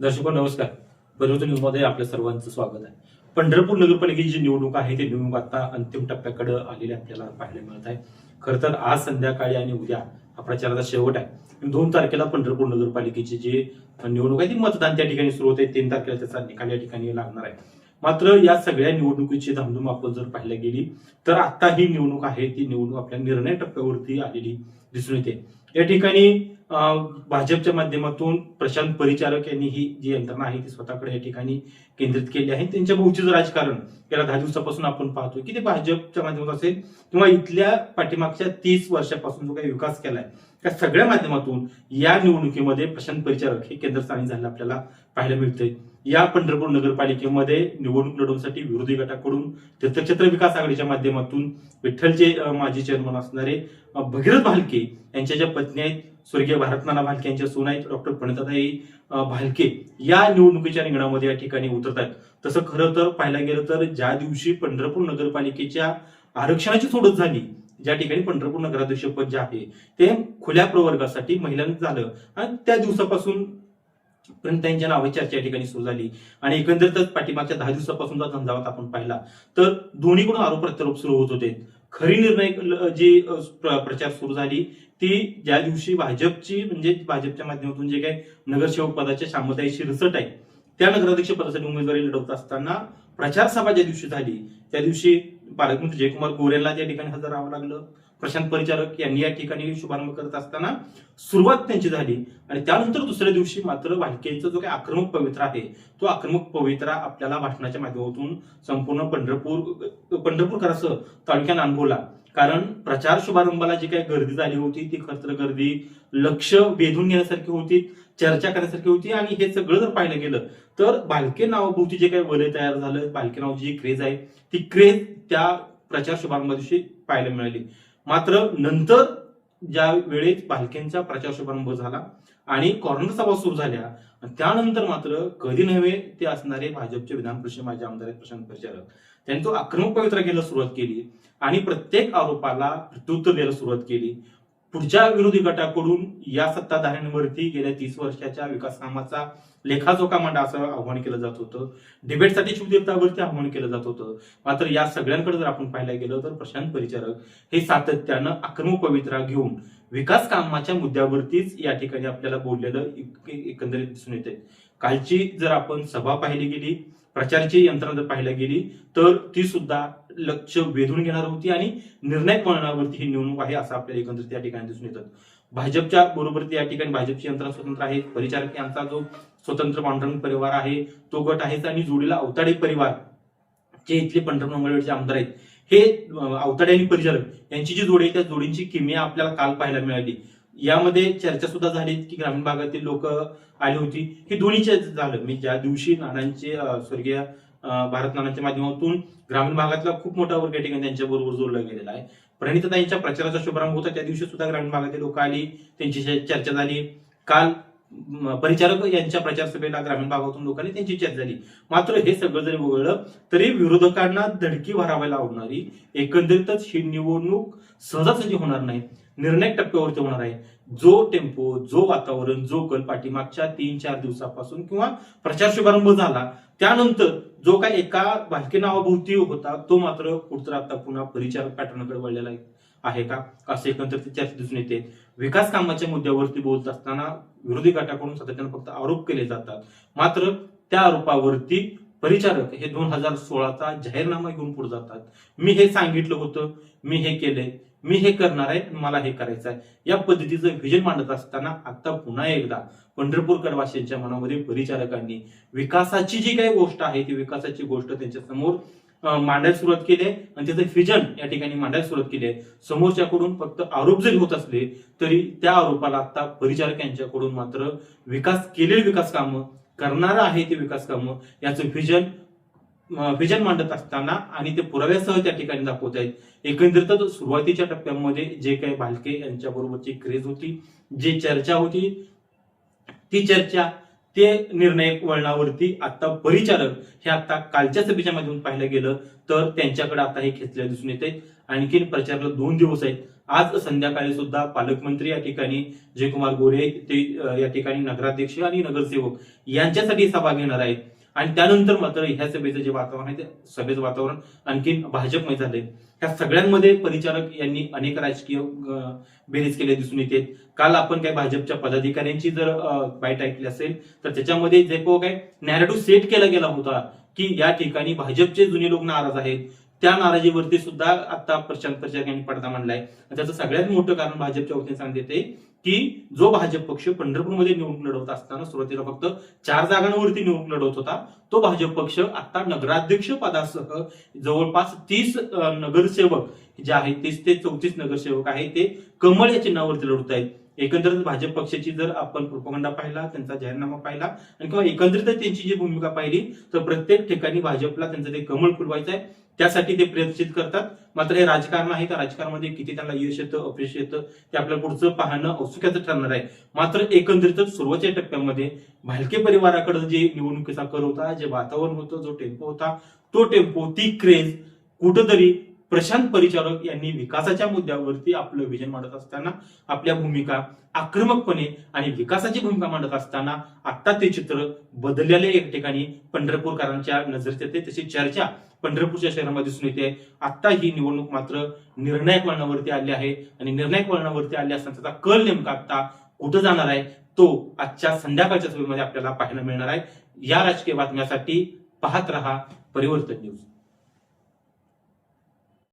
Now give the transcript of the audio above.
दर्शको नमस्कार. परिवर्तन न्यूजमध्ये आपल्या सर्वांचं स्वागत आहे. पंढरपूर नगरपालिकेची जी निवडणूक आहे ती निवडणूक आता अंतिम टप्प्याकडे आलेली आपल्याला पाहायला मिळत आहे. खरं तर आज संध्याकाळी आणि उद्या हा प्रचाराचा शेवट आहे. दोन तारखेला पंढरपूर नगरपालिकेची जी निवडणूक आहे ती मतदान त्या ठिकाणी सुरू होते. तीन तारखेला त्याचा निकाल या ठिकाणी लागणार आहे. मात्र या सगळ्या निवडणुकीची धामधूम आपण जर पाहायला गेली तर आता ही निवडणूक आहे ती निवडणूक आपल्या निर्णय टप्प्यावरती आलेली दिसून येते. या ठिकाणी भाजपच्या माध्यमातून प्रशांत परिचारक यांनी ही जी यंत्रणा आहे ती स्वतःकडे या ठिकाणी केंद्रित केली आहे. त्यांच्या भोवतीचं राजकारण गेल्या दहा दिवसापासून आपण पाहतोय की ते भाजपच्या माध्यमातून असेल किंवा इथल्या पाठीमागच्या तीस वर्षापासून जो काही विकास केलाय त्या सगळ्या माध्यमातून या निवडणुकीमध्ये प्रशांत परिचारक हे केंद्रस्थानी झालेलं आपल्याला पाहायला मिळतंय. या पंढरपूर नगरपालिकेमध्ये निवडणूक लढवण्यासाठी विरोधी गटाकडून तीर्थक्षेत्र विकास आघाडीच्या माध्यमातून विठ्ठलचे माजी चेअरमन असणारे भगीरथ भालके यांच्या ज्या पत्नी आहेत स्वर्गीय भारतनाना भालके यांच्या सून आहेत डॉक्टर प्रणिताताई भालके या निवडणुकीच्या रिंगणामध्ये या ठिकाणी उतरतात. तसं खरं तर पाहायला गेलं तर ज्या दिवशी पंढरपूर नगरपालिकेच्या आरक्षणाची सोडत झाली ज्या ठिकाणी पंढरपूर नगराध्यक्ष पद जे आहे ते खुल्या प्रवर्गासाठी महिलांना झालं. आणि त्या दिवसापासून पण त्यांच्या नावाची चर्चा या ठिकाणी सुरू झाली. आणि एकंदरीतच पाठीमागच्या दहा दिवसापासून जर झंझावात आपण पाहिला तर दोन्हीकडून आरोप प्रत्यारोप सुरू होत होते. खरी निर्णय जी प्र- प्रचार सुरू झाली ती ज्या दिवशी भाजपची म्हणजे भाजपच्या माध्यमातून जे काही नगरसेवक पदाच्या शामताई शिरसट आहे त्या नगराध्यक्ष पदासाठी उमेदवारी लढवत असताना प्रचार सभा ज्या दिवशी झाली त्या दिवशी पालकमंत्री जयकुमार गोरेला त्या ठिकाणी हजर राहावं लागलं. प्रशांत परिचारक यांनी या ठिकाणी शुभारंभ करत असताना सुरुवात त्यांची झाली. आणि त्यानंतर दुसऱ्या दिवशी मात्र भालकेचा जो काही आक्रमक पवित्रा आहे तो आक्रमक पवित्रा आपल्याला भाषणाच्या माध्यमातून संपूर्ण पंढरपूर पंढरपूरकरासह तालुक्यात अनुभवला कारण प्रचार शुभारंभाला जी काही गर्दी झाली होती ती खरं तर गर्दी लक्ष वेधून घेण्यासारखी होती चर्चा करण्यासारखी होती आणि हे सगळं जर पाहिलं गेलं तर बालके नावाभोवती जे काही वलय तयार झालं बालके नावाची जी क्रेज आहे ती क्रेज त्या प्रचार शुभारंभा दिवशी पाहायला मिळाली. मात्र नंतर ज्या वेळेस बालकेंचा प्रचार शुभारंभ झाला आणि कॉर्नर सभा सुरू झाल्या आणि त्यानंतर मात्र कधी नव्हे ते असणारे भाजपचे विधान परिषद माजी आमदार प्रशांत परिचारक. त्यांनी तो आक्रमक पवित्रा घ्यायला सुरुवात केली आणि प्रत्येक आरोपाला प्रत्युत्तर द्यायला सुरुवात केली. पुढच्या विरोधी गटाकडून या सत्ताधाऱ्यांवरती गेल्या तीस वर्षाच्या विकास कामाचा लेखाजोखा मांडा असं आव्हान केलं जात होतं. डिबेटसाठी शिवदेवतावरती आव्हान केलं जात होतं. मात्र या सगळ्यांकडे जर आपण पाहायला गेलं तर प्रशांत परिचारक हे सातत्यानं आक्रमक पवित्रा घेऊन विकास कामाच्या मुद्द्यावरतीच या ठिकाणी आपल्याला बोललेलं एक- एकंदरीत दिसून येते कालची जर आपण सभा पाहिली गेली प्रचाराची यंत्रणा जर पाहायला गेली तर ती सुद्धा लक्ष वेधून घेणार होती आणि निर्णायक वळणावरती ही निवडणूक आहे असं आपल्याला एकंदरीत या ठिकाणी दिसून येतं. भाजपच्या बरोबर या ठिकाणी भाजपची यंत्रणा स्वतंत्र आहे. परिचारक यांचा जो स्वतंत्र पांढरंग परिवार आहे तो गट आहेच आणि जोडीला अवताडे परिवार जे इथले पंढरपूर मंगळवेळचे आमदार आहेत हे अं, अवताडे आणि परिचारक यांची जी जोडी आहे त्या जोडींची किमया आपल्याला काल पाहायला मिळाली. यामध्ये चर्चा सुद्धा झाली की ग्रामीण भागातील लोक आली होती. हे दोन्ही झालं. मी ज्या दिवशी नानांचे स्वर्गीय भारत नानांच्या माध्यमातून ग्रामीण भागातला खूप मोठा वर्ग या ठिकाणी त्यांच्या बरोबर जोडला गेलेला आहे. प्रणितताईंच्या प्रचाराचा शुभारंभ होता. त्या दिवशी सुद्धा ग्रामीण भागातील लोक आली. त्यांची चर्चा झाली. काल परिचारक यांच्या प्रचार सभेला ग्रामीण भागातून लोकांनी त्यांची चर्चा झाली. मात्र हे सगळं जरी वगळलं तरी विरोधकांना धडकी भरावी लावणारी एकंदरीतच ही निवडणूक सहजासहजी होणार नाही. निर्णायक टप्प्यावरती होणार आहे. जो टेम्पो जो वातावरण जो कल पाठीमागच्या तीन चार दिवसापासून किंवा प्रचार शुभारंभ झाला त्यानंतर जो काय एका भालके नावाभोवती होता तो मात्र कुठतर आता पुन्हा परिचारक पॅटर्नकडे वळलेला आहे. का? असे एकंदरीत चर्चा दिसून येते. विकास कामाच्या मुद्द्यावरती बोलत असताना विरोधी गटाकडून सातत्यानं फक्त आरोप केले जातात. मात्र त्या आरोपावरती परिचारक हे दोन हजार सोळाचा जाहीरनामा घेऊन पुढे जातात. मी हे सांगितलं होतं मी हे केलंय मी हे करणार आहे मला हे करायचं आहे या पद्धतीचं व्हिजन मांडत असताना आता पुन्हा एकदा पंढरपूर करवासींच्या मनामध्ये परिचारकांनी विकासाची जी काही गोष्ट आहे ती विकासाची गोष्ट त्यांच्यासमोर मांडायला सुरुवात केली आहे. आणि त्याचं व्हिजन या ठिकाणी मांडायला सुरुवात केली आहे. समोरच्याकडून फक्त आरोप जरी होत असले तरी त्या आरोपाला आता परिचारक यांच्याकडून मात्र विकास केलेली विकास कामं करणारं आहे ते विकास कामं याचं व्हिजन व्हिजन मांडत असताना आणि ते पुराव्यासह त्या ठिकाणी दाखवत आहेत. एकंदरीतच सुरुवातीच्या टप्प्यामध्ये जे काही भालके यांच्याबरोबरची क्रेज होती जी चर्चा होती ती चर्चा ते निर्णायक वळणावरती आता परिचारक हे आता कालच्या सभेच्या माध्यमातून पाहिलं गेलं तर त्यांच्याकडे आता हे खेचले दिसून येते आणखीन प्रचाराला दोन दिवस आहेत. आज संध्याकाळी सुद्धा पालकमंत्री या ठिकाणी जयकुमार गोरे ते या ठिकाणी नगराध्यक्ष आणि नगरसेवक यांच्यासाठी सभा घेणार आहेत. आणि त्यानंतर मात्र ह्या सभेचं जे वातावरण आहे ते सभेचं वातावरण आणखीन भाजपमय झालंय. ह्या सगळ्यांमध्ये परिचारक यांनी अनेक राजकीय बेरीज केले दिसून येते. काल आपण काही भाजपच्या पदाधिकाऱ्यांची जर बाईट ऐकली असेल तर त्याच्यामध्ये जे को काय नॅरेटिव्ह सेट केला गेला होता की या ठिकाणी भाजपचे जुने लोक नाराज आहेत. त्या नाराजीवरती सुद्धा आता प्रशांत प्रचारक यांनी पडदा मांडलाय. त्याचं सगळ्यात मोठं कारण भाजपच्या वतीने सांगते ते की जो भाजप पक्ष पंढरपूरमध्ये निवडणूक लढवत असताना सुरुवातीला फक्त चार जागांवरती निवडणूक लढवत होता तो भाजप पक्ष आता नगराध्यक्ष पदासह जवळपास तीस नगरसेवक जे आहेत तीस ते चौतीस नगरसेवक आहेत ते कमळ या चिन्हावरती लढवत आहेत एकंदरीत भाजप पक्षाची जर आपण प्रोपगंडा पाहिला त्यांचा जाहीरनामा पाहिला आणि किंवा एकंदरीत त्यांची जी भूमिका पाहिली तर प्रत्येक ठिकाणी भाजपला त्यांचं ते कमळ फुलवायचं आहे त्यासाठी ते प्रयत्नित करतात. मात्र हे राजकारण आहे त्या राजकारणामध्ये किती त्यांना यश येतं अपयश येतं ते आपल्या पुढचं पाहणं औत्सुक्याचं ठरणार आहे. मात्र एकंदरीतच सुरुवातीच्या टप्प्यामध्ये भालके परिवाराकडे जे निवडणुकीचा कर होता जे वातावरण होतं जो टेम्पो होता तो टेम्पो ती क्रेज कुठंतरी प्रशांत परिचारक यांनी विकासाच्या मुद्द्यावरती आपलं विजन मांडत असताना आपल्या भूमिका आक्रमकपणे आणि विकासाची भूमिका मांडत असताना आता ते चित्र बदललेले एक ठिकाणी पंढरपूरकरांच्या नजरेत येते. तशी चर्चा पंढरपूरच्या शहरामध्ये दिसून येते आता ही निवडणूक मात्र निर्णायक वळणावरती आली आहे. आणि निर्णायक वळणावरती आली असताना त्याचा कल नेमका आता कुठं जाणार आहे? तो आजच्या संध्याकाळच्या सभेमध्ये आपल्याला पाहायला मिळणार आहे. या राजकीय बातम्यासाठी पाहत रहा परिवर्तन न्यूज.